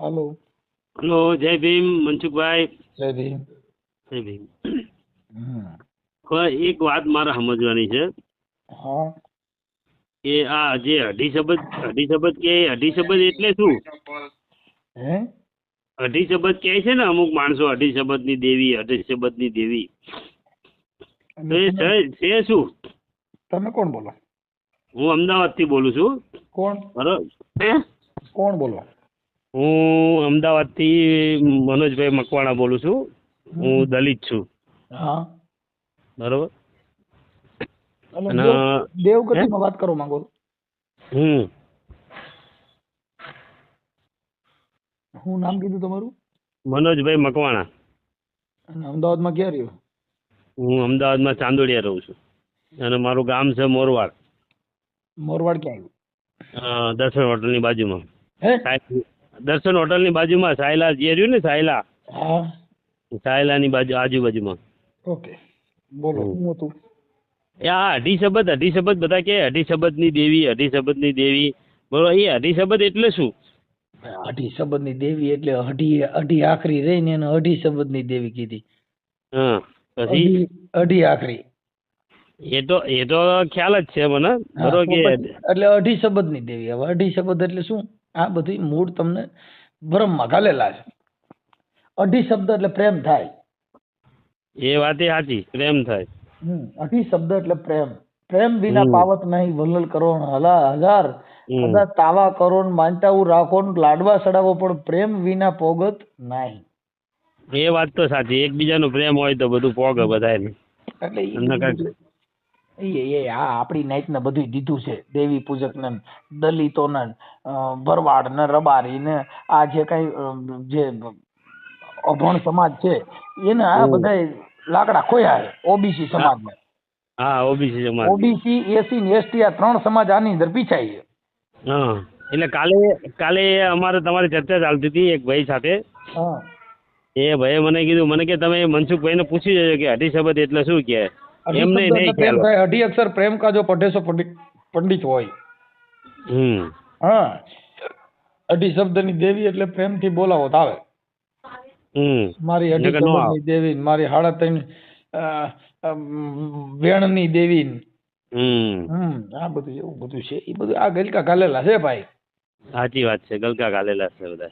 હાલો. Hello જય ભીમ મનસુખભાઈ. જય ભીમ. જય ભીમ. એક વાત મારે સમજવાની છે. હા. કે આ જે અઢી શબ્દ અઢી શબ્દ કે અઢી શબ્દ એટલે શું? હે? અઢી શબ્દ કહે છે ને અમુક માણસો અઢી શબ્દની દેવી અઢી શબ્દની દેવી. તો એ છે- શું? તમે કોણ બોલો? હું અમદાવાદથી બોલું છું. કોણ? બરોબર. કોણ બોલો? હું અમદાવાદથી મનોજભાઈ મકવાણા બોલું છું. હું દલિત છું. હા. બરોબર? અને દેવગતિમાં વાત કરવા માંગો હમ. હું નામ કીધું તમારું? મનોજભાઈ મકવાણા. અને અમદાવાદમાં ક્યાં રહ્યો? હું અમદાવાદમાં ચાંદોડિયા રહું છું. અને મારું ગામ છે મોરવાડ. મોરવાડ ક્યાં આવ્યું? દર્શન હોટલની બાજુમાં. હે? દર્શન હોટલની બાજુમાં સાયલા જે રહ્યું ને સાયલા? હા. સાયલાની બાજુ આજુબાજુમાં. ઓકે. બોલો શું હતું? એ આ અઢી શબ્દ અઢી શબ્દ બધા કે અઢી શબ્દની દેવી અઢી શબ્દની દેવી? બરોબર એ અઢી શબ્દ એટલે શું? અઢી શબ્દની દેવી એટલે અઢી અઢી આખરી રહી ને એને અઢી શબ્દની દેવી કીધી. હા પછી? અઢી આખરી. એ તો એ તો ખ્યાલ જ છે મને. બરોબર કે એટલે અઢી શબ્દની દેવી. હવે અઢી શબ્દ એટલે શું? આ બધી મૂળ તમને ભ્રમમાં ઘાલેલા છે. અઢી શબ્દ એટલે પ્રેમ થાય. એ વાત સાચી પ્રેમ થાય. હમ, અઢી શબ્દ એટલે પ્રેમ. પ્રેમ વિના પાવત નહીં વલ્લલ કરો હલા હજાર. બધા તાવા કરો ને માનતાવું રાખો લાડવા સડાવો પણ પ્રેમ વિના પોગત નહીં. એ વાત તો સાચી એકબીજાનો પ્રેમ હોય તો બધું પોગે બધાને એટલે ઈ એમને કાંઈક- બધું- એ એ આ આપણી નાઈટને બધું દીધું છે. દેવી પૂજક ને દલિતો ને ભરવાડ ને રબારી ને આ જે કઈ જે અભણ સમાજ છે એને આ બધા લાકડા ખોયા છે ઓબીસી સમાજ ને હા ઓબીસી સમાજ. ઓબીસી એસી ને એસટી આ ત્રણ સમાજ આની અંદર પીછાય છે. હા એટલે કાલે કાલે અમારે તમારી ચર્ચા ચાલતી હતી એક ભાઈ સાથે. હા. એ ભાઈએ મને કીધું મને કે તમે મનસુખભાઈને પૂછી જજો કે અઢી શબ્દ એટલે શું કે એમને નહીં ખ્યાલ થાય અઢી અક્ષર પ્રેમ કા જો પઢે સો પંડિત હોય. હમ. હા. અઢી શબ્દની દેવી એટલે પ્રેમથી બોલાવો તાવે આવે. હમ. મારી અઢી શબ્દની દેવી મારી હાડા ત્રણ વેણની દેવી. હમ. હમ આ બધું એવું બધું છે. એ બધું આ ગલકા ગાલેલા છે ભાઈ. સાચી વાત છે ગલકા ગાલેલા છે બધા.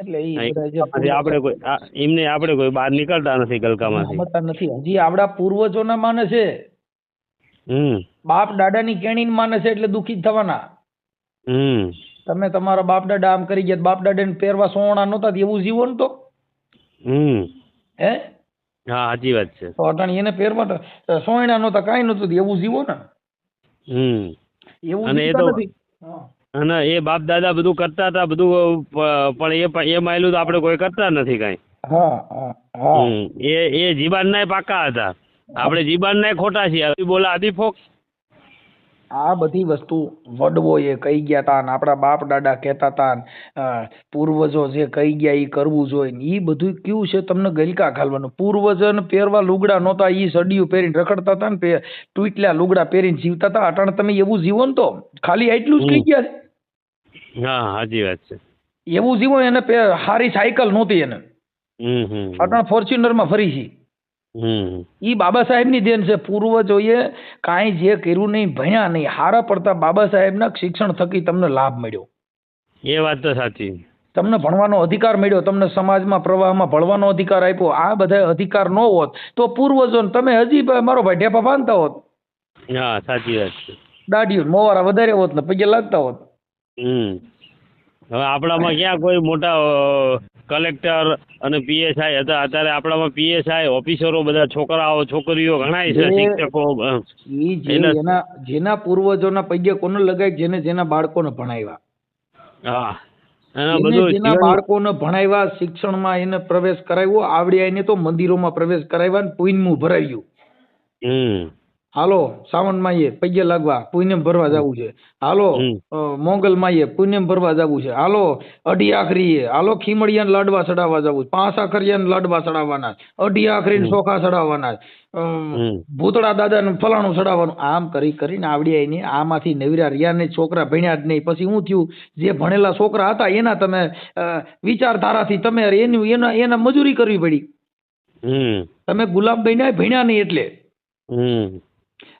એટલે પછી આપણે કોઈ એમને આપણે કોઈ બહાર નીકળતા નથી ગલકામાંથી નથી. હજી આપડા પૂર્વજોના માને છે. હમ. બાપ દાદાની કેણીને માને છે એટલે દુખી થવાના. હમ. તમે તમારા બાપ દાદા આમ કરી ગયા બાપ દાદાને પહેરવા સોણા નહોતા એવું જીવો ને તો? હમ. હે? હા સાચી વાત છે. તો અટાણી એને પહેરવા સોયણા નહોતા કાંઈ નહોતું એવું જીવો ને હમ. એવું અને એ તો- નથી. અને એ બાપ દાદા બધું કરતા હતા બધું પણ એ એ માયલું તો આપણે કોઈ કરતા નથી કાંઈ. હા. એ એ જીબાન પાકા હતા. આપણે જીબાન ખોટા છીએ. બોલા અભી ફોક. આ બધી વસ્તુ વડવોએ કહી ગયા તા ને આપણા બાપ દાદા કહેતા હતા પૂર્વજો જે કહી ગયા એ કરવું જોઈએ ને એ બધું કેવું છે તમને ગલકા ઘાલવાનું પૂર્વજન પહેરવા લુગડા નહોતા એ સડિયું પહેરીને રખડતા હતા ને ટૂટલા લુગડા પહેરીને જીવતા હતા અટાણે તમે એવું જીવો ને તો ખાલી એટલું જ કહી ગયા છે. હા સાચી વાત છે. એવું જીવો એને સારી હારી સાયકલ નહોતી એને. અટણ ફોર્ચ્યુનરમાં ફરી છે. ઈ બાબા સાહેબની દેન છે પૂર્વજોએ કાંઈ જે કર્યું નહીં ભણ્યા નહીં હારા પડતા બાબા સાહેબના શિક્ષણ થકી તમને લાભ મળ્યો. એ વાત તો સાચી. તમને ભણવાનો અધિકાર મળ્યો તમને સમાજમાં પ્રવાહમાં ભણવાનો અધિકાર આપ્યો આ બધા અધિકાર ન હોત તો પૂર્વજો તમે હજી મારો ભાઈ ઢેપા બાંધતા હોત. હા સાચી વાત છે. દાઢીઓ મોવારા વધારે હોત ને પગે લાગતા હોત. હમ. હવે આપણામાં ક્યાં કોઈ મોટા કલેક્ટર અને પીએસઆઈ હતા. અત્યારે આપણામાં પીએસઆઈ ઓફિસરો બધા છોકરાઓ છોકરીઓ ઘણા છે શિક્ષકો અ, ઈ જે એટલે- એના જેના પૂર્વજોના પગે કોને લગાય જેને જેના બાળકોને ભણાવ્યા? હા. એના બધું જેના બાળકોને ભણાવ્યા શિક્ષણમાં એને પ્રવેશ કરાવ્યો. આવડ્યા એને તો મંદિરોમાં પ્રવેશ કરાવ્યા ને પુણ્યમું ભરાવ્યું. હમ. હાલો સાવણ માઈએ પૈયે લાગવા પુણ્યમ ભરવા જવું છે. હાલો મોગલ માયે પુણ્યમ ભરવા જવું છે. હાલો અઢી આખરીએ હાલો ખીમડિયાને લાડવા ચડાવવા જવું છે. પાંચ આખરિયાને લાડવા ચડાવવાના. અઢી આખરીને ચોખા ચડાવવાના. ભૂતળા દાદાને ફલાણું ચડાવવાનું. આમ કરી કરીને આવડી આવીને આમાંથી નવીરા રિયા ને છોકરા ભણ્યા જ નહીં. પછી શું થયું? જે ભણેલા છોકરા હતા એના તમે વિચારધારાથી તમે એની એના એના મજૂરી કરવી પડી. તમે ગુલાબ બન્યા ભણ્યા નહીં એટલે.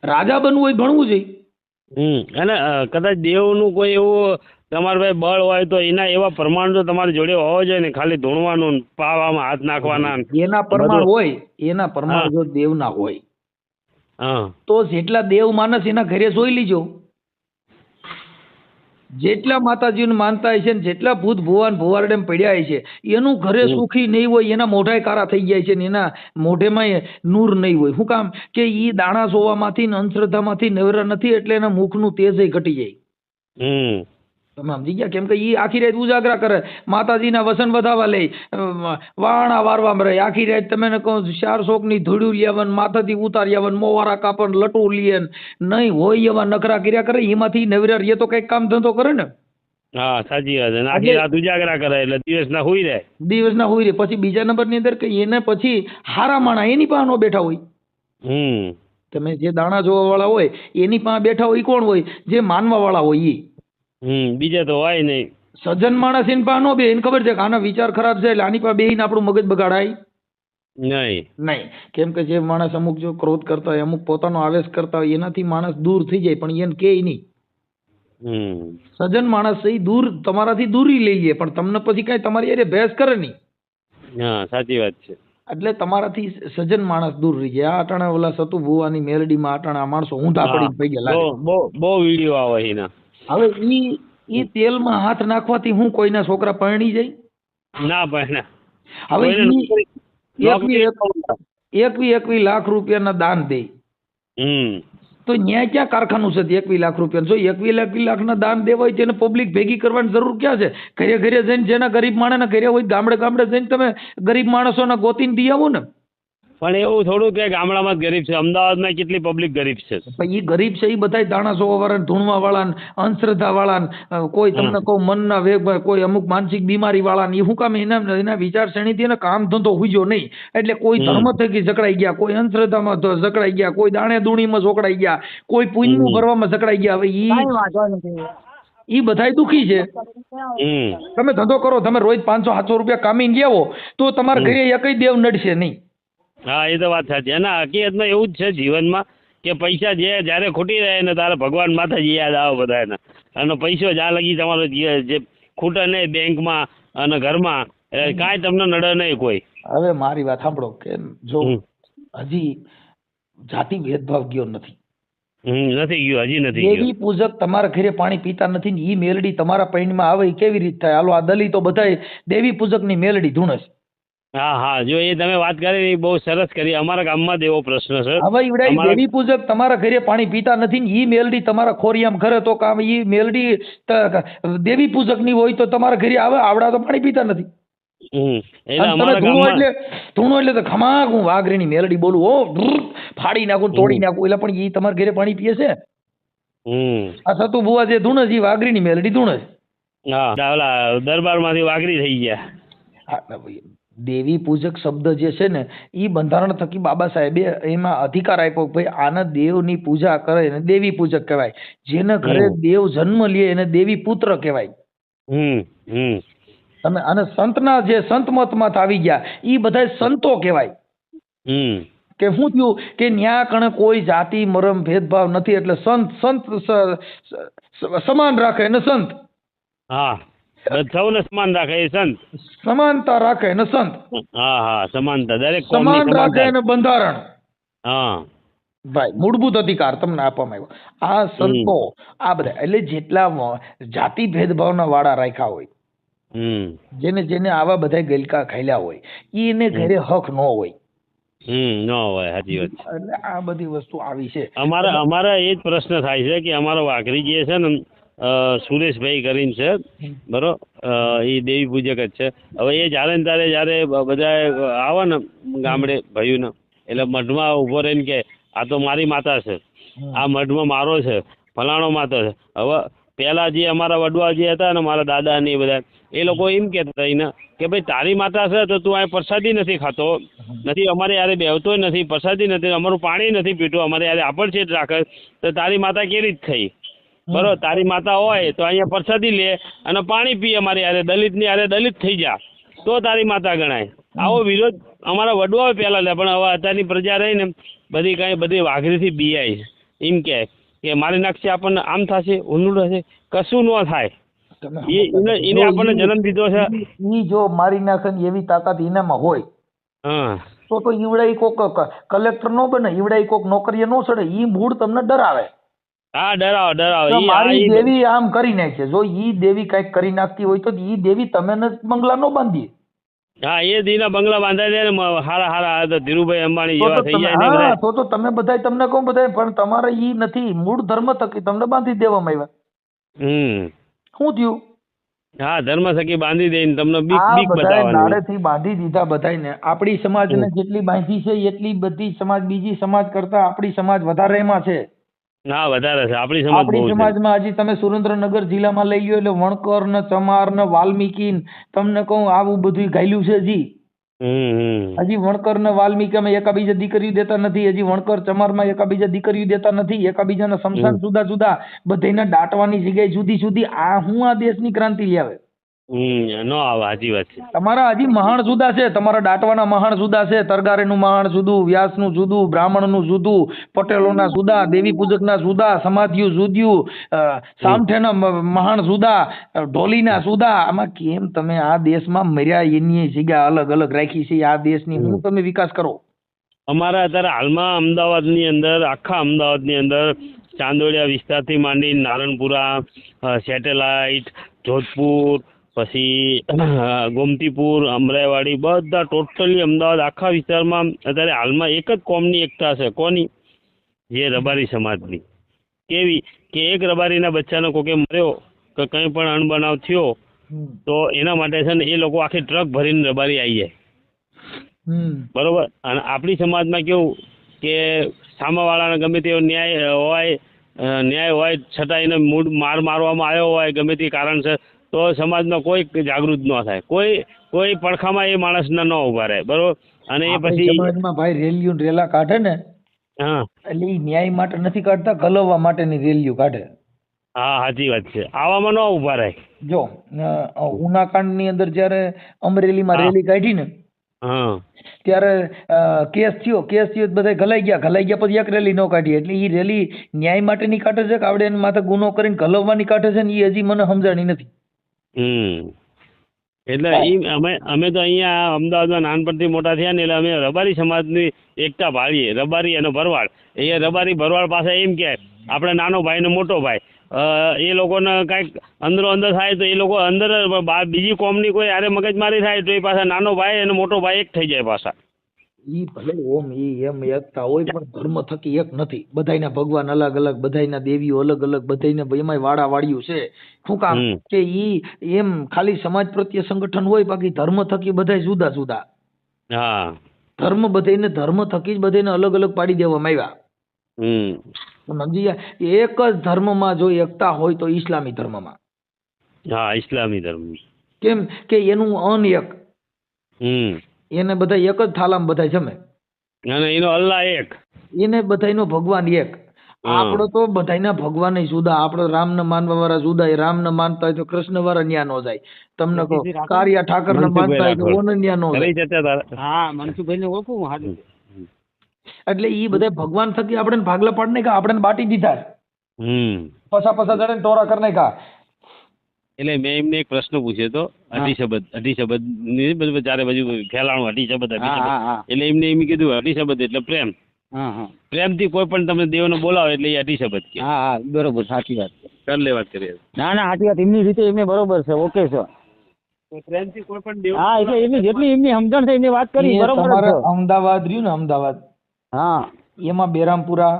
રાજા બનવું હોય ભણવું જોઈએ હમ અને કદાચ દેવનું કોઈ એવું તમારે ભાઈ બળ હોય તો એના એવા પ્રમાણ જો તમારી જોડે હોવા જોઈએ ને ખાલી ધૂણવાનું પાવામાં હાથ નાખવાના એના પ્રમાણ હોય એના પ્રમાણ. જો દેવના હોય હા. તો જેટલા દેવ માનસ એના ઘરે જોઈ લીજો. જેટલા માતાજીને માનતા હોય છે ને જેટલા ભૂત ભુવાન ભુવારડે પડ્યા હોય છે એનું ઘરે સુખી નહીં હોય એના મોઢાએ કારા થઈ જાય છે ને એના મોઢેમાં નૂર નહીં હોય. શું કામ? કે ઈ દાણા સોવામાંથી ને અંધશ્રદ્ધામાંથી નવરા નથી એટલે એના મુખનું તેજય ઘટી જાય. તમે સમજી ગયા કેમ કે એ આખી રાત ઉજાગરા કરે. માતાજીના વસન વધાવા લે. વાણા વારવા રહે. આખી રાત તમે કહો ચાર શોકની ધૂળ્યું લેવન માથાથી ઉતારી આવન મોવારા કાપન લટુ લીયન નહીં હોય એવા નખરા કર્યા કરે. એમાંથી નવરા રે તો કંઈક કામ ધંધો કરે ને. હા સાચી વાત આખી રાત ઉજાગરા કરે એટલે દિવસના હોઈ રહે. દિવસના હોય રે પછી બીજા નંબરની અંદર કે એને પછી હારા માણા એની પાસે બેઠા હોય. હમ. તમે જે દાણા જોવા વાળા હોય એની પાસે બેઠા હોય કોણ હોય? જે માનવા વાળા હોય ઈ. હમ બીજા તો હોય નહીં. સજ્જન માણસ એની પાસે નો બે એને ખબર છે કે આના વિચાર ખરાબ છે એટલે આની પાસે બેહીને આપણું મગજ બગાડાય? નહીં. નહીં. કેમ કે જે માણસ અમુક જો ક્રોધ કરતા હોય અમુક પોતાનો આવેશ કરતા હોય એનાથી માણસ દૂર થઈ જાય પણ એને કે નહીં. હમ. સજ્જન માણસ એ દૂર તમારાથી દૂરી લઈ લે પણ તમને પછી કાંઈ તમારી અરે બહેસ કરે નહીં. હા સાચી વાત છે. એટલે તમારાથી સજ્જન માણસ દૂર રહી જાય. આ અટાણે ઓલા સતુ ભુવાની મેલડીમાં અટાણે આ માણસો ઊંધા પડી પડી ગયા બહુ બહુ વીડિયો આવે એના. હવે ઈ ઈ તેલમાં હાથ નાખવાથી હું કોઈના છોકરા પરણી જાય ના ભાઈ હવે એકવી એકવી એકવી લાખ રૂપિયાના દાન દે. તો ન્યાય ક્યાં કારખાનું છે એકવી લાખ રૂપિયા જો એકવી લાખ લાખના દાન દેવા હોય તેને પબ્લિક ભેગી કરવાની જરૂર ક્યાં છે? ઘરે ઘરે જઈને જેના ગરીબ માણસના ઘરે હોય ગામડે ગામડે જઈને તમે ગરીબ માણસોના ગોતીને દઈ આવો ને. પણ એવું થોડું કે ગામડામાં જ ગરીબ છે. અમદાવાદમાં કેટલી પબ્લિક ગરીબ છે? એ ગરીબ છે એ બધા દાણાસો વાળા ધૂણવા વાળા ને અંધશ્રદ્ધા વાળા કોઈ તમને કહું મનના વેગ કોઈ અમુક માનસિક બીમારી વાળા ને એ શું કામ એના એના વિચારસરણીથી એને કામ ધંધો હુજ્યો નહીં. એટલે કોઈ ધર્મ થકી જકડાઈ ગયા કોઈ અંધશ્રદ્ધામાં જકડાઈ ગયા કોઈ દાણે દૂણીમાં જોકડાઈ ગયા કોઈ પુણ્યનું કરવામાં જકડાઈ ગયા. હવે ઈ કાંઈ ઈ બધાય દુખી છે. તમે ધંધો કરો તમે રોજ પાંચસો સાતસો રૂપિયા કામીને લેવો તો તમારા ઘરે એકય દેવ નડશે નહીં. હા એ તો વાત સાચી. અને હકીકતમાં એવું જ છે જીવનમાં કે પૈસા જે જ્યારે ખૂટી રહે ને તારે ભગવાન માતાજી યાદ આવે બધાને. અને પૈસો જ્યાં લગી તમારો જે ખૂટે નહીં બેંકમાં અને ઘરમાં કાંઈ તમને નડે નહીં કોઈ. હવે મારી વાત સાંભળો કે જો. હજી જાતિ ભેદભાવ ગયો નથી. નથી ગયો હજી નથી એવી દેવી પૂજક તમારા ઘરે પાણી પીતા નથી ને ઈ મેલડી તમારા પૈણમાં આવે કેવી રીત થાય? હાલો આ દલિતો બધાય દેવી પૂજકની મેલડી ધૂણે છે. હા હા. જો એ તમે વાત કરી એ બહુ સરસ કરી. અમારા ગામમાં જ એવો પ્રશ્ન છે. હવે અમારા- દેવી પૂજક તમારા ઘરે પાણી પીતા નથી ને ઈ મેલડી તમારા ખોરિયામ ઘરે તો કામ ઈ મેલડી દેવી પૂજકની હોય તો તમારા ઘરે આવે આવડા તો પાણી પીતા નથી. એટલે ધૂણો એટલે તો ખમાક હું વાઘરીની મેલડી બોલું ઓ ફાડી નાખું તોડી નાખું એટલે પણ ઈ તમારા ઘરે પાણી પીએ છે? આ સતુ ભુવા જે ધૂણે છે વાઘરીની મેલડી ધૂણે છે. હા દરબારમાંથી વાઘરી થઈ ગયા. હા, ભાઈ, દેવી પૂજક શબ્દ જે છે ને એ બંધારણ થકી બાબા સાહેબે એમાં અધિકાર આપ્યો કે ભાઈ આને દેવની પૂજા કરે એને દેવી પૂજક કહેવાય. જેને ઘરે દેવ જન્મ લે એને દેવી પુત્ર કહેવાય. તમે અને સંતના જે સંત મતમાં આવી ગયા એ બધા સંતો કહેવાય. કે શું થયું કે ન્યા કણે કોઈ જાતિ મરમ ભેદભાવ નથી એટલે સંત સંત સમાન રાખે એને સંત. હા. સૌને સમાન રાખે એ સંત. સમાનતા રાખે ને સંત. હા હા સમાનતા. દરેક સમાન રાખે ને બંધારણ. હા. ભાઈ મૂળભૂત અધિકાર તમને આપવામાં આવ્યો. આ સંતો આ બધા એટલે જેટલા જાતિ ભેદભાવના વાળા રાખ્યા હોય જેને જેને આવા બધા ગલકા ખાયલા હોય એને ઘરે હક ન હોય. હમ ન હોય સાચી વાત. એટલે આ બધી વસ્તુ આવી છે. અમારા અમારા એ જ પ્રશ્ન થાય છે કે અમારો વાઘરી જે છે ને સુરેશભાઈ કરીને છે. બરો એ દેવી પૂજક જ છે. હવે એ જ્યારે ને ત્યારે જ્યારે બધા આવે ને ગામડે ભાઈઓને. એટલે મઢમાં ઊભો રહીને કે આ તો મારી માતા છે. આ મઢમાં મારો છે. ફલાણો માતો છે. હવે પેલા જે અમારા વડવા જે હતા ને મારા દાદા ને એ બધા એ લોકો એમ કહેતા એને કે ભાઈ તારી માતા છે તો તું આ પ્રસાદી નથી ખાતો. નથી અમારે યારે બેહતોય નથી પ્રસાદી નથી અમારું પાણી નથી પીતું અમારે યારે આપણ છે રાખે. તો તારી માતા કેવી રીતે થઈ? બરોબર તારી માતા હોય તો અહીંયા પ્રસાદી લે અને પાણી પી અમારે યારે દલિતની યારે દલિત થઈ જા. તો તારી માતા ગણાય. આવો વિરોધ અમારા વડવાઓ પહેલા લે પણ હવે અત્યારની પ્રજા રહી ને બધી કઈ બધી વાઘરીથી બીઆઈ છે. એમ કે કે મારી નાખશે આપણને આમ થશે ઊંધું થશે કશું ન થાય. એને આપણને જન્મ દીધો છે. ઈ જો મારી નાખે ને એવી તાકાત એનામાં હોય હા. તો તો ઈવડાઈ કોક કલેક્ટર નો બને ઈવડાઈ કોક નોકરીએ નો ચડે ઈ મૂળ તમને ડરાવે. હા ડરાવો ડરાવો. મારી દેવી આમ કરી નાખે. જો ઈ દેવી કંઈક કરી નાખતી હોય તો ઈ દેવી તમે ને બંગલા નો બાંધી. હા એ દીના બંગલા બાંધાઈ દે ને હારા હારા તો ધીરુભાઈ અંબાણી જેવા થઈ જાય ને તો તો તમે બધાય તમને કહું બધાય પણ તમારે ઈ નથી. મૂળ ધર્મ થકી તમને બાંધી દેવામાં આવ્યા. હમ. શું થયું? હા ધર્મ સખી બાંધી દઈને તમને બીક બીક બતાવવાની. નાડેથી બાંધી દીધા આપણી સમાજને ને જેટલી બાંધી છે એટલી બધી સમાજ બીજી સમાજ કરતા આપણી સમાજ વધારે એમાં છે. હા વધારે છે. આપણી સમાજ બહુ આપણી છે. સમાજમાં હજી તમે સુરેન્દ્રનગર જિલ્લામાં લઈ લ્યો એટલે વણકર ને ચમાર ને વાલ્મીકી ને તમને કહું આવું બધું ગાયલું છે હજી. હમ હમ. હજી વણકર ને વાલ્મીકીમાં એકાબીજા દીકરીઓ દેતા નથી હજી વણકર ચમારમાં એકાબીજા દીકરીઓ દેતા નથી એકાબીજાના સમસાન. જુદા જુદા બધાયને દાટવાની જગ્યાએ જુદી જુદી આ હું આ દેશની ક્રાંતિ લાવે હમ નો આવે સાચી વાત છે. તમારા હજી મહાણ જુદા છે. તમારા દાટવાના મહાણ જુદા છે. તરગારેનું મહાણ જુદું વ્યાસનું જુદું બ્રાહ્મણનું જુદું પટેલોના જુદા દેવી પૂજકના જુદા સમાધિયું જુદ્યું સામઠેના મહાણ જુદા ઢોલીના જુદા. આમાં કેમ તમે આ દેશમાં મર્યા એની જગ્યા અલગ અલગ રાખી છે? આ દેશની હું તમે વિકાસ કરો? અમારા અત્યારે હાલમાં અમદાવાદની અંદર આખા અમદાવાદની અંદર ચાંદોડિયા વિસ્તારથી માંડી નારણપુરા સેટેલાઇટ જોધપુર પછી ગોમતીપુર અમરાઈવાડી બધા ટોટલી અમદાવાદ. આખા વિસ્તારમાં અત્યારે હાલમાં એક જ કોમની એકતા છે. કોની? જે રબારી સમાજની. કેવી? કે એક રબારીના બચ્ચાનો કોકે મર્યો કે કંઈ પણ અણબનાવ થયો તો એના માટે છે ને એ લોકો આખી ટ્રક ભરીને રબારી આવી જાય. બરોબર? અને આપણી સમાજમાં કેવું કે સામાવાળાને ગમે તેવો ન્યાય હોય ન્યાય હોય છતાં એને મૂળ માર મારવામાં આવ્યો હોય ગમે તે કારણસર તો સમાજમાં કોઈ જાગૃત ન થાય. કોઈ કોઈ પડખામાં એ માણસના ન ઊભા રહે બરોબર? અને એ પછી સમાજમાં ભાઈ રેલીઓ રેલા કાઢે ને હા. એટલે ન્યાય માટે નથી કાઢતા ગલવવા માટેની રેલીઓ કાઢે. હા સાચી વાત છે. આવામાં ન ઊભા રહે. જો ઉનાકાંડ ઉનાકાંડની અંદર જ્યારે અમરેલીમાં રેલી કાઢી ને હા. ત્યારે કેસ થયો કેસ થયો બધા ઘલાઈ ગયા. ઘલાઈ ગયા પછી એક રેલી ન કાઢી. એટલે એ રેલી ન્યાય માટેની કાઢે છે કે આવડે એના માથે ગુનો કરીને ગલવવાની કાઢે છે ને એ હજી મને સમજાણી નથી. હમ. એટલે એ અમે અમે તો અહીંયા અમદાવાદમાં નાનપણથી મોટા થયા ને એટલે અમે રબારી સમાજની એકતા ભાળીએ. રબારી અને ભરવાડ. એ રબારી ભરવાડ પાસે એમ કે આપણે નાનો ભાઈ ને મોટો ભાઈ. એ લોકોને કાંઈક અંદરો અંદર થાય તો એ લોકો અંદર બીજી કોમની કોઈ આરે મગજમારી થાય તો એ પાછા નાનો ભાઈ અને મોટો ભાઈ એક થઈ જાય પાછા. ઈ ભલે ઓમ ઈ એમ એકતા હોય પણ ધર્મ થકી એક નથી. બધાયના ભગવાન અલગ અલગ બધાયના દેવીઓ અલગ અલગ બધાયને એમાંય વાડા વાળ્યું છે. શું કામ? કે ઈ એમ ખાલી સમાજ પ્રત્યે સંગઠન હોય બાકી ધર્મ થકી બધાય જુદા જુદા. હા. ધર્મ બધાયને ધર્મ થકી જ બધાયને અલગ અલગ પાડી દેવામાં આવ્યા. હમ. તો નંદીયા એક જ ધર્મમાં જો એકતા હોય તો ઇસ્લામી ધર્મમાં. હા ઇસ્લામી ધર્મ. કેમ? કે એનું અન એક. હમ. એને બધા એક જ થાલામાં બધા જમે. અને એનો અલ્લાહ એક. એને બધાનો ભગવાન એક. આપડે આપણો તો બધાના ભગવાન જુદા રામ રામને માનવા વાળા જુદા રામને માનતા હોય તો કૃષ્ણ વાળા ન્યા નો જાય. તમને કહો કારિયા ઠાકર ને માનતા હોય તો. ઓને ન્યા નો જાય. હા મનસુભાઈ ને ઓળખું હાજર એટલે ઈ બધા ભગવાન થકી આપણે ભાગલા પાડી નાખ્યા આપણે બાટી દીધા. હમ. પસા પસા જણે ટોરા કરી કા એટલે મેં એમને એક પ્રશ્ન પૂછ્યો હતો. અઢી શબ્દ અઢી શબ્દની બધું ચારે બાજુ ફેલાણું અઢી શબ્દ અઢી એટલે એમને એમ કીધું અઢી શબ્દ એટલે પ્રેમ. હા હા. પ્રેમથી કોઈ પણ તમે દેવને બોલાવો એટલે એ અઢી શબ્દ કે હા હા બરોબર સાચી વાત. કર લે વાત કરીએ. ના ના સાચી વાત. એમની રીતે એમને બરોબર છે ઓકે છે. પ્રેમથી કોઈ પણ દેવ હા એટલે એમની જેટલી એમની સમજણ છે એમની વાત કરી બરોબર અમદાવાદ રહ્યું ને અમદાવાદ? હા. એમાં બેરામપુરા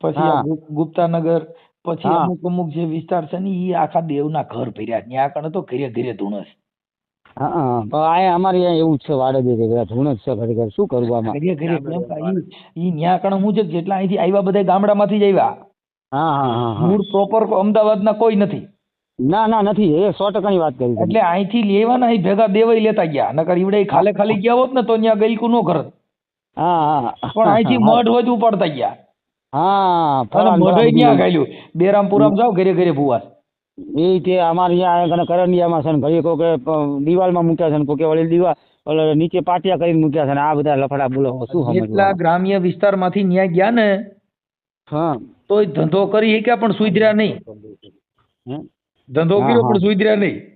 પછી ગુપ્તાનગર પછી અમુક અમુક જે વિસ્તાર છે ને એ આખા દેવના ઘર ભર્યા. ત્યાં કણે તો ઘરે ઘરે ધૂણસ. હા હા. પણ આ અમારે અહીંયા એવું જ છે વાડજ છે ધૂણ જ છે ખરેખર. શું કરવું આમાં? ઘરે ઘરે ઈ ન્યા કણ હું છે જેટલા અહીંથી આવ્યા બધા ગામડામાંથી જ આવ્યા હા હા હા હા. મૂળ પ્રોપર અમદાવાદના કોઈ નથી. ના ના નથી. એ સો ટકાની વાત કરી એટલે અહીંથી લેવાના અહીં ભેગા દેવાય લેતા ગયા. નકર ઈવડે ખાલે ખાલી ગયા હોત ને તો ત્યાં ગઈકું નો ઘર. હા હા. પણ અહીંથી મઢ હોય ઉપાડતા ગયા. હા મઢ. ત્યાં ગાયલું? બેરામપુરામ જાવ ઘરે ઘરે ભુવા. એ તે અમારે અહીંયા કને કરંડિયામાં છે ને ઘડી કોકે કે દિવાલમાં મૂક્યા છે ને કોકે વળી દિવાલ નીચે પાટિયા કરીને મૂક્યા છે ને આ બધા લફડા બોલો શું સમજવું? ગ્રામ્ય વિસ્તારમાંથી ન્યાય ગયા ને હા. તોય ધંધો કરી શક્યા પણ સુધર્યા નહીં. ધંધો કર્યો પણ સુધર્યા નહીં હા હા હા હા. બરાબર દઈએ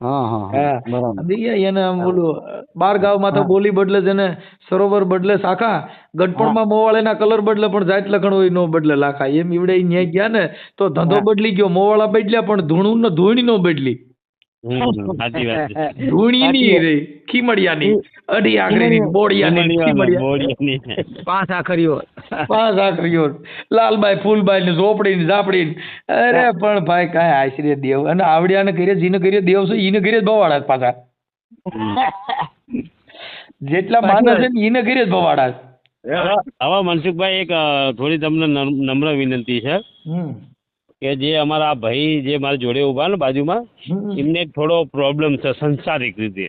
એને આમ ઓલું બાર ગામમાં તો બોલી બદલે છે ને સરોવર બદલે શાખા ગઢપણમાં મોવાળાના કલર બદલે પણ જાત લખણ હોય નો બદલે લાખા. એમ ઈવડે ન્યાય ગયા ને તો ધંધો બદલી ગયો મોવાળા બદલ્યા પણ ધૂણું ને ધૂણી નો બદલી. છે. ધૂણી ની ને ઝોપડી ને ઝાપડી ને. અરે પણ ભાઈ કાંઈ આશરે દેવ. અને આવડિયાને કરીએ જીને કરીએ દેવ છે ઈને કરીએ જ ભવાડા પાછા. જેટલા માણસ છે ને ઈને કરીએ જ ભવાડા છે હવે મનસુખભાઈ એક થોડી તમને નમ્ર વિનંતી છે. હમ. કે જે અમારા ભાઈ જે મારા જોડે ઊભા ને બાજુમાં એમને એક થોડો પ્રોબ્લેમ છે સંસારિક રીતે.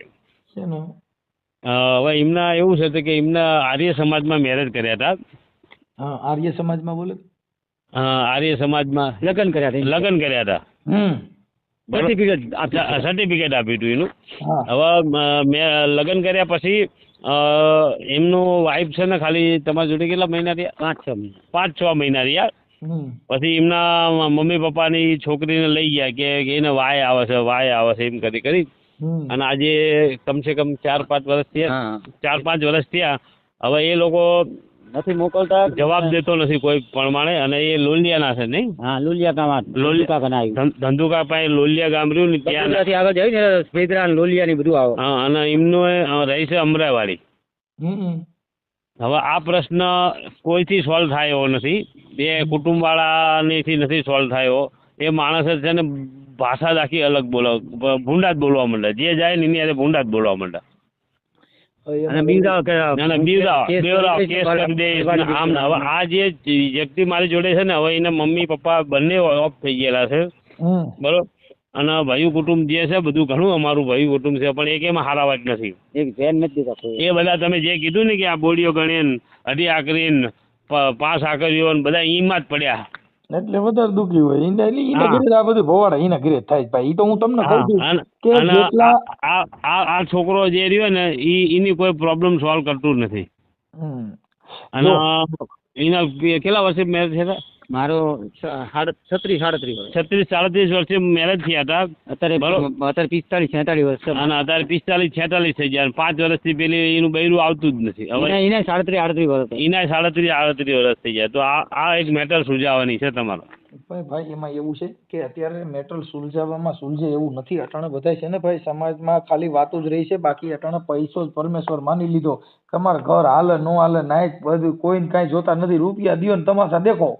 હવે એમના એવું છે કે એમના આર્ય સમાજમાં મેરેજ કર્યા હતા. હા આર્ય સમાજમાં બોલો. આર્ય સમાજમાં લગ્ન કર્યા હતા લગ્ન કર્યા હતા. સર્ટિફિકેટ સર્ટિફિકેટ આપ્યું હતું. એનું. હવે મેં લગ્ન કર્યા પછી અ, એમનું વાઈફ છે ને ખાલી તમારા જોડે કેટલા મહિના રહ્યા? પાંચ છ મહિના. પાંચ છ મહિના રહ્યા. પછી એમના મમ્મી પપ્પાની છોકરીને લઈ ગયા કે એને વાય આવે છે વાય આવે છે એમ કરી કરી. અને આજે કમસે કમ ચાર પાંચ વર્ષ થયા. ચાર પાંચ વર્ષ થયા. હવે એ લોકો નથી મોકલતા? જવાબ દેતો નથી કોઈ પ્રમાણે અને એ લોલિયાના છે નહીં? હા લુલિયા કામ લોલિયા. કાકા લોલિકા ધં- ધંધુકા પાસે લોલિયા ગામ રહ્યું ને ત્યાં નથી આગળ જાય ને સ્પેદરા લોલિયા ને બધું આવે. હા, અને એમનું રહી રહે છે અમરાવાડી હમ. હવે આ પ્રશ્ન કોઈથી સોલ્વ થાય એવો નથી. એ કુટુંબવાળાનીથી નથી સોલ્વ થયો. એ માણસ જ છે ને ભાષા જ આખી અલગ બોલો ભૂંડા જ બોલવા માંડે. જે જાય ને એની હારે ભૂંડા જ બોલવા માંડે. અને બીજા કેસ કરી આમ હવે આ જે વ્યક્તિ મારી જોડે છે ને હવે એના મમ્મી પપ્પા બંને ઓફ થઈ ગયેલા છે. બરોબર? અને ભાઈ કુટુંબ જે છે બધું ઘણું અમારું ભાઈ કુટુંબ છે પણ એક એમાં હારા વાત નથી. એક ધ્યાન નથી દેતા એ બધા તમે જે કીધું ને કે આ બોડીઓ ગણીન અઢી આકરીન પ- પાંચ આકરીઓ બધા ઈમાં જ પડ્યા. એટલે વધારે દુખી હોય. ઈને એટલે ઈને ઘરે આ બધું ભોવાડા ઈને ઘરે થાય ભાઈ. ઈ તો હું તમને કહું છું અને- કે જેટલા આ આ આ છોકરો જે રહ્યો ને ઈ એની કોઈ પ્રોબ્લેમ સોલ્વ કરતું નથી. અને. એના કેટલા વર્ષે મેરેજ થયા? મારો છત્રીસ સાડત્રીસ વર્ષ. છત્રીસ સાડત્રીસ વર્ષે મેરેજ થયા હતા. અત્યારે અત્યારે પિસ્તાલીસ છેતાલીસ વર્ષ અને અત્યારે પિસ્તાલીસ છેતાલીસ થઈ ગયા. પાંચ વર્ષથી પેલી એનું બૈરું આવતું જ નથી. હવે એને સાડત્રીસ આડત્રીસ વર્ષ છે. એના સાડત્રીસ આડત્રીસ વર્ષ થઈ ગયા. તો આ આ એક મેટર સુલઝાવવાની છે તમારો. ભાઈ ભાઈ એમાં એવું છે કે અત્યારે મેટલ સુલઝાવવામાં સુલઝે એવું નથી. અટાણે બધા છે ને ભાઈ સમાજમાં ખાલી વાતો જ રહી છે. બાકી અટાણે પૈસો જ પરમેશ્વર માની લીધો. તમારે ઘર હાલે નો હાલે નાય બધું કોઈને કાંઈ જોતા નથી. રૂપિયા દ્યો ને તમાશા દેખો.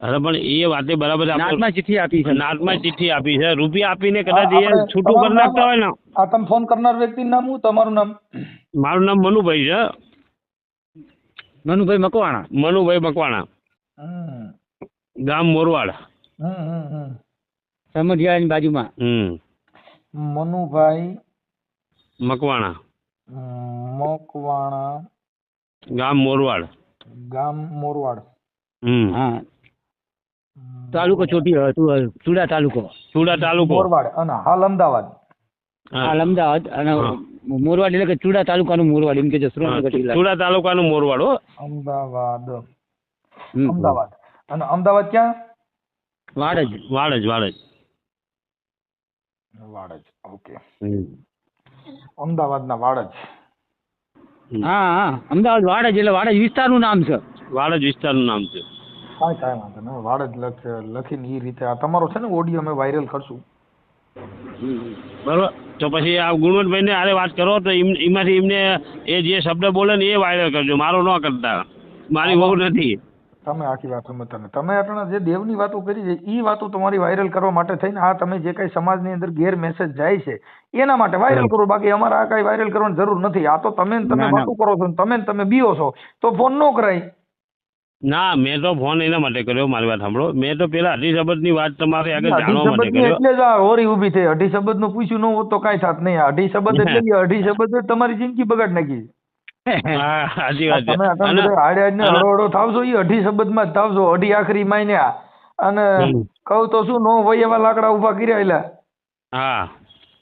અરે પણ એ વાતે બરાબર નાતમાં ચિઠ્ઠી આપી છે. નાતમાં ચિઠ્ઠી આપી છે. રૂપિયા આપીને કદાચ એ છૂટું કરી નાખતા હોય ને. આ તમે ફોન કરનાર વ્યક્તિનું નામ શું તમારું નામ? મારું નામ મનુભાઈ છે. મનુભાઈ મકવાણા? મનુભાઈ મકવાણા. ગામ મોરવાડ. સમઢિયાળાની બાજુમાં? હમ. મનુભાઈ મકવાણા. મકવાણા. ગામ મોરવાડ. ગામ મોરવાડ. હમ. હા. તાલુકો ચોટી ચુડા તાલુકો. ચુડા તાલુકો. મોરવાડ અને હાલ અમદાવાદ. હાલ અમદાવાદ અને મોરવાડ એટલે કે ચુડા તાલુકાનું મોરવાડ એમ કે છે સુરેન્દ્રનગર જિલ્લા. ચુડા તાલુકાનું મોરવાડ હો. અમદાવાદ. અમદાવાદ. અને અમદાવાદ ક્યાં? વાડજ. વાડજ વાડ જ વાડ જ વાડજ ઓકે. અમદાવાદના વાડજ. હા હા. અમદાવાદ વાડજ એટલે વાડજ વિસ્તારનું નામ છે. વાડજ વિસ્તારનું નામ છે. કાંઈ કાંઈ વાંધો નહીં. વાડજ લખ લખીને એ રીતે આ તમારો છે ને ઓડિયો અમે વાયરલ કરશું. બરોબર. તો પછી આ ગુણવંતભાઈને આરે વાત કરો તો એમાંથી એમને એ જે શબ્દ બોલે ને એ વાયરલ કરજો. મારો ન કરતા. મારી વહુ નથી. તમે આખી વાત સમજ તમે તમે આપણે જે દેવની વાતો કરી છે ઈ વાતો તમારી વાયરલ કરવા માટે થઈને આ તમે જે કઈ સમાજની અંદર ગેર મેસેજ જાય છે એના માટે વાયરલ કરો. બાકી અમારે આ કઈ વાયરલ કરવાની જરૂર નથી. આ તો તમે તમે. વાતો કરો છો તમે તમે બીઓ છો. તો ફોન નો કરાય. ના મેં તો ફોન એના માટે કર્યો મારી વાત સાંભળો. મેં તો પેલા અઢી શબ્દની વાત તમારે આગળ જાણવા માટે કર્યો. એટલે જ આ હોરી ઊભી થઈ. અઢી શબ્દનું પૂછ્યું ન હોત તો કાંઈ થાત નહીં. અઢી શબ્દ એટલે અઢી શબ્દ તમારી જિંદગી બગાડ નાખી. સાચી વાત છે. તમે અટાણે અને- બધા હાડે હાડને અને- હળો હળો થાવશો ઈ અઢી શબ્દમાં જ થાવશો. અઢી આખરી માયન્યા. અને કહું તો શું નો હોય એવા લાકડા ઊભા કર્યા એલા. હા.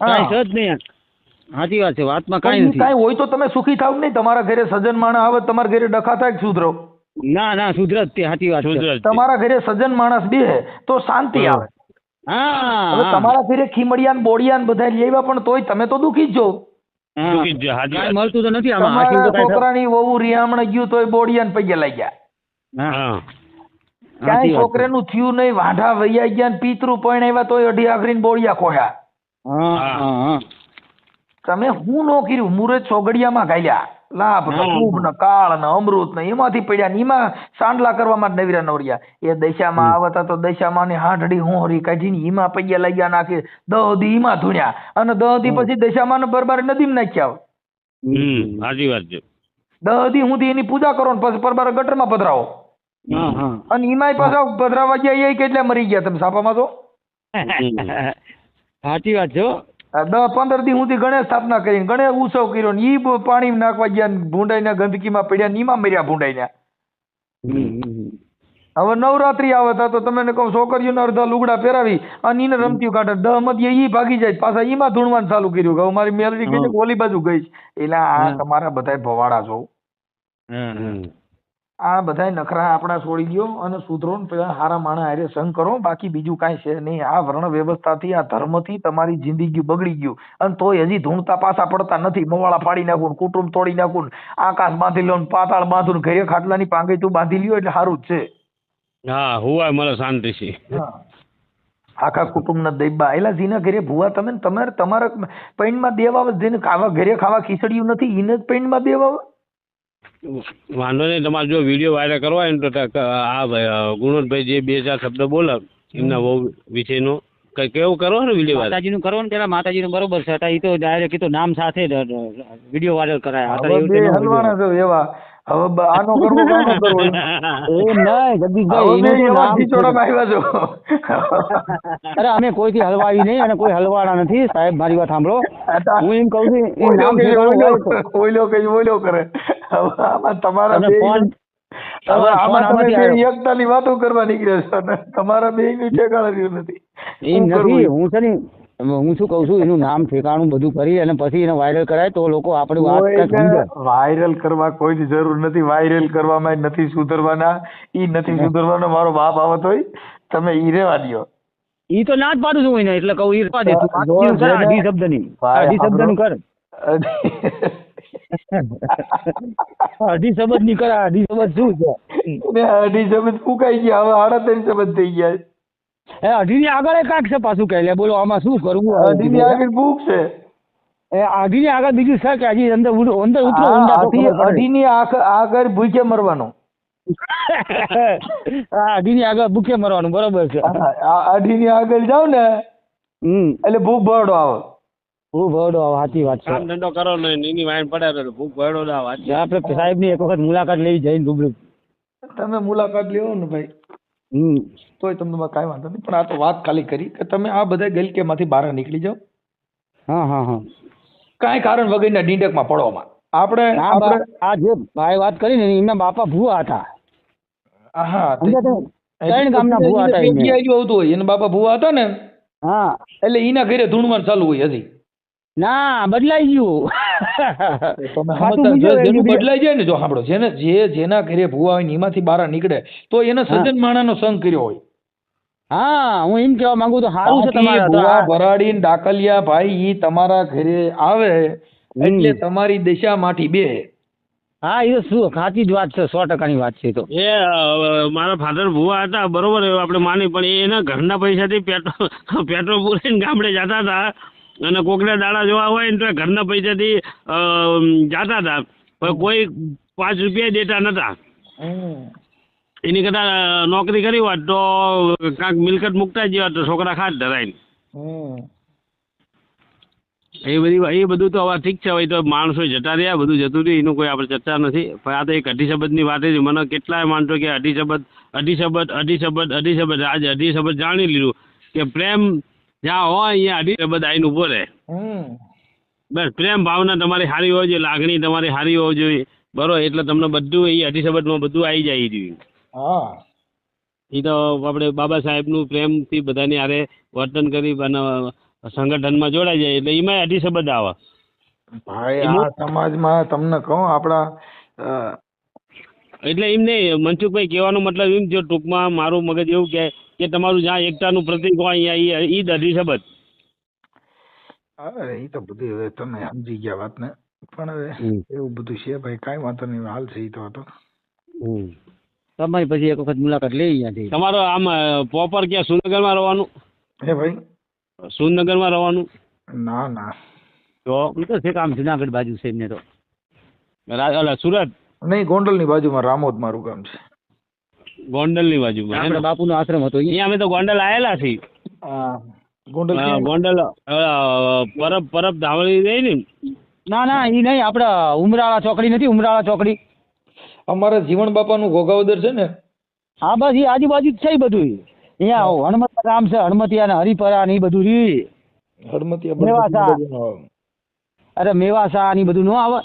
કાંઈ સજ નહીં સાચી વાત છે. વાતમાં કાંઈ કાંઈ નથી. કાંઈ હોય તો તમે સુખી થાવ નહીં. તમારા ઘરે સજન માણસ આવે તમારા ઘરે ડખા થાય સુધરો? ના ના સુધરત તે સાચી વાત છે. તમારા ઘરે સજ્જન માણસ બે તો શાંતિ આવે. હા તમારા ઘરે ખીમડિયા ને બોડિયા ને બધા લેવા પણ તોય તમે તો દુખી જ જ. મળતું તો નથી આમાં. તમારા હાચું તો કાંઈ છોકરાની વહુ રિયામણે ગયું તોય બોડિયા ને પૈયા લઈ ગયા. છે. છોકરાનું થયું નહીં વાંઢા વૈયા ગયા ને પિતરું આવ્યા તોય અઢી આખરીને બોડિયા ખોયા. હા હા હા. તમે હું નો કર્યું? મુરત ચોગડિયામાં ગાલ્યા લાભ ને શુભ ને કાળ ને અમૃત ને એમાંથી પડ્યા ને એમાં સાંડલા કરવામાં જ નવીરા નવરિયા. એ દશામાં આવતા તો દશામાં ની હાંડડી હોરી કાઢીને એમાં પૈયા લઈ ગયા નાખે. દહ દી એમાં ધૂણ્યા. અને દહ દી પછી દશામાં ને બરબાર નદીમાં નાખ્યા હમ સાચી વાત છે. દહ દી સુધી એની પૂજા કરો ને પછી પરબાર ગટરમાં પધરાવો. અને એમાંય પાછા પધરાવા ગયા એ કેટલા મરી ગયા તમે સાપામાં તો? સાચી વાત છે દસ પંદર દી સુધી ગણેશ સ્થાપના કરીને ગણેશ ઉત્સવ કર્યો ને ઈ પાણી નાખવા ગયા ભૂંડાઈના ગંદકીમાં પડ્યા નીમાં મર્યા ભૂંડાઈના. હવે નવરાત્રી આવે તો તમે કહો છોકરીઓને અડધા લુગડા પહેરાવી અને એને રમતી કાઢે દહ મધ્ય ઈ ભાગી જાય પાછા ઈમાં ધૂણવાનું ચાલુ કર્યું કે મારી મેલરી ગઈ કે ઓલી બાજુ ગઈ. એટલે આ તમારા બધાય ભવાડા છો. આ બધાય નખરા આપણા છોડી દો અને સુધરો ને પેલા હારા માણસ હારે સંગ કરો બાકી બીજું કાંઈ છે નહીં. આ વર્ણ વ્યવસ્થાથી આ ધર્મથી તમારી જિંદગી બગડી ગયું. અને તોય હજી ધૂણતા પાછા પડતા નથી. મવાળા ફાડી નાખું કુટુંબ તોડી નાખું આકાશ બાંધી લો પાતાળ બાંધું ઘરે ખાટલાની પાંગઈ તું બાંધી લ્યો એટલે સારું જ છે. હા હુવાય મને શાંતિ છે. આખા કુટુંબના દૈબા એલા જીના ઘરે ભૂવા તમે તમારે તમારા પૈણમાં દેવા આવે જેને ખાવા ઘરે ખાવા ખીચડ્યું નથી એને જ પૈણમાં દેવા આવે? વાંધો નહીં તમારે જો વીડિયો વાયરલ કરવા હોય ને તો આ ગુણવંતભાઈ જે બે ચાર શબ્દ બોલે એમના વહુ વિષયનો કઈ કેવું કરો ને વીડિયો માતાજીનું કરો ને પેલા માતાજીનું બરોબર છે એ તો ડાયરેક્ટ કીધું તો નામ સાથે વીડિયો વાયરલ કરાય. એવા. હવે આનો કરવો આનો કરવો? એ ના જગદીશભાઈ એનું તો નામ ખીચોડામાં આવ્યા છો. અરે અમે કોઈથી હલવાઈ નહીં અને કોઈ હલવાડા નથી. સાહેબ મારી વાત સાંભળો. હું એમ કહું છું એ નામ ઓઈલો હોય ઓઈલો કરે. આમાં તમારા બે આમાં તમે બે એકતાની વાતો કરવા નીકળ્યા છો તમારા બે નું ઠેકાણા રહ્યું નથી. એ નથી હું છે ને હું શું કહું છું એનું નામ ઠેકાણું બધું કરી અને પછી એને વાયરલ કરાય તો લોકો આપણી વાત વાયરલ કરવા કોઈની જરૂર નથી. વાયરલ કરવામાં નથી સુધરવાના. ઈ નથી સુધરવાનો. મારો બાપ આવત હોય તમે ઈ રેવા દ્યો. ઈ તો ના જ પાડું છું એને એટલે કહું ઈ રેવા દે. કર અઢી શબ્દની. અઢી શબ્દનું કર. અઢી શબ્દની કર આ અઢી શબ્દ શું છે? ને અઢી શબ્દ ફૂંકાઈ ગયા? હવે સાડા ત્રણ શબ્દ થઈ ગયા. એ અઢીની આગળ એ કાંઈક છે પાછું કહે લે બોલો આમાં શું કરવું હવે? અઢી ની આગળ ભૂખ છે. એ અઢીની આગળ બીજું છે કે હજી અંદર અંદર ઉતરો ઊંડા તો અઢી અઢી ની આગળ ભૂખે મરવાનું. આ અઢીની આગળ ભૂખે મરવાનું બરોબર છે. આ અઢી ની આગળ જાવ ને એટલે ભૂખ બરડો આવે. ભૂખ ભરડો સાચી વાત છે. ધંધો કરો ને એની વાઈન પડે ભૂખ ભરડો ના વાત. આપણે સાહેબની એક વખત મુલાકાત લઈ જઈને રૂબરૂ. તમે મુલાકાત લેવો ને ભાઈ. હમ. તોય તમને કાંઈ વાંધો નહીં. પણ આ તો વાત ખાલી કરી કે તમે આ બધા ગલકેમાંથી બહાર નીકળી જાઓ. હા હા હા. કાંઈ કારણ વગરના ડીંડકમાં પડવામાં આપણે આ આપણે આ જે ભાઈ વાત કરી ને એમના બાપા ભૂવા હતા. હા ત્રણ ગામના ભૂવા હતા આવતું હોય એના બાપા ભૂવા હતા ને હા. એટલે એના ઘરે ધૂણવાનું ચાલુ હોય હજી. ના બદલાઈ ગયું. બદલાઈ જાય ને જો સાંભળો જેને જે જેના ઘરે ભૂવા હોય ને એમાંથી બહાર નીકળે તો એને સજ્જન માણાનો સંગ કર્યો હોય. હા હું એમ કહેવા માંગુ તો સારું છે તમારા તો ભરાડી ડાકલિયા ભાઈ ઈ તમારા ઘરે આવે એટલે. તમારી દિશામાંથી બે. હા એ તો શું સાચી જ વાત છે સો ટકાની વાત છે તો. એ મારા ફાધર ભુવા હતા બરોબર આપણે માની પણ એના ઘરના પૈસાથી પેટ્રોલ પેટ્રોલ પૂરીને ગામડે જતા હતા. અને કોકના દાડા જોવા હોય ને તો ઘરના પૈસાથી જતા જાતા હતા. પણ કોઈ પાંચ રૂપિયા દેતા નતા. એની કરતાં નોકરી કરી હોત તો કાંક મિલકત મૂકતા જ હોત તો છોકરા ખાત ધરાય એ બધી એ બધું તો હવે ઠીક છે હવે તો માણસો જતા રહ્યા બધું જતું રહ્યું એનું કોઈ આપણે ચર્ચા નથી. પણ આ તો એક અઢી શબ્દની વાત છે મને કેટલાય માણસો કે અઢી શબ્દ અઢી શબ્દ અઢી શબ્દ અઢી શબ્દ આજે અઢી શબ્દ જાણી લીધું કે પ્રેમ જ્યાં હોય અહીંયા અઢી શબ્દ આવીને ઊભો રહે. બસ પ્રેમ ભાવના તમારી સારી હોવી જોઈએ લાગણી તમારી સારી હોવી જોઈએ. બરોબર એટલે તમને બધું એ અઢી શબ્દમાં બધું આવી જાય જોઈએ હા. એ તો આપણે બાબા સાહેબનું પ્રેમથી બધાની હારે વર્તન કરી અને સંગઠનમાં જોડાઈ જાય એટલે એમાં અઢી શબ્દ આવે. ભાઈ આ સમાજમાં તમને કહું આપણા એટલે એમ નહીં મનસુખભાઈ કહેવાનો મતલબ એમ જો ટૂંકમાં મારું મગજ એવું કહે કે તમારું જ્યાં એકતાનું પ્રતિક હોય અહીંયા એ અઢી શબ્દ અરે એ તો બધું હવે તમે સમજી ગયા વાતને. પણ હવે એવું બધું છે ભાઈ કાંઈ વાંધો નહીં હાલ છે ઈ તો હતો. તમારી પછી એક વખત મુલાકાત લઈ અહીંયાથી. તમારો આમ પ્રોપર ક્યાં? સુરનગરમાં રહેવાનું? હે ભાઈ? સુરનગરમાં રહેવાનું? ના ના. તો? એ તો છે કામ જુનાગઢ બાજુ છે એમને તો. અલા સુરત? નહીં ગોંડલની બાજુમાં રામોદ મારું ગામ છે. ગોંડલની બાજુમાં ને? બાપુનો આશ્રમ હતો અહીંયા. અમે તો ગોંડલ આવેલા છીએ. ગોંડલ ગોંડલ પરબ પરબ ધાવળી રહી ને? ના ના એ નહીં આપડા ઉમરાળા ચોકડી નથી ઉમરાળા ચોકડી. અમારા જીવન બાપાનું ઘોઘાવદર છે ને? હા બસ એ આજુબાજુ જ છે બધું અહીંયા હણમત રામ છે હણમતિયા ને હરિપરા ને એ બધું રી. અરે મેવાસા ને બધું નો આવે.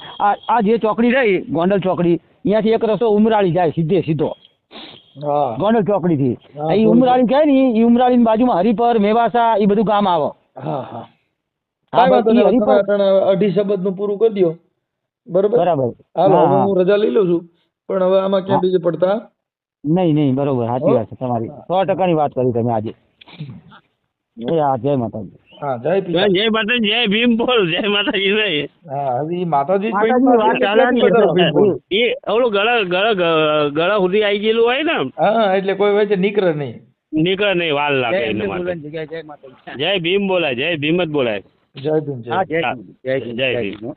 આ જે ચોકડી રહી ગોંડલ ચોકડી અહીંયાથી એક રસ્તો ઉમરાળી જાય સીધે સીધો. ગોંડલ ચોકડી થી એ ઉમરાળી કહે ને એ ઉમરાળી બાજુમાં હરિપર મેવાસા એ બધું ગામ આવે. અઢી શબ્દનું પૂરું કરી દો બરોબર? બરાબર. હાલો. હું. રજા લઈ લઉં છું. પણ હવે આમાં ક્યાં બીજે પડતા? નહીં નહીં બરોબર સાચી વાત છે તમારી. સો ટકાની વાત કરી તમે આજે. જય માતાજી. હા જય જય માતાજી જય ભીમ બોલ જય માતાજી હા માતાજી ભીમ. એ ઓલું ગળા ગળા ગળા સુધી આવી ગયેલું હોય ને હા એટલે કોઈ વચ્ચે નીકળે નહીં. નીકળે નહીં વાલ લાગે જય ભીમ બોલાય જય ભીમ જ બોલાય. જય ભીમ જય જય હા.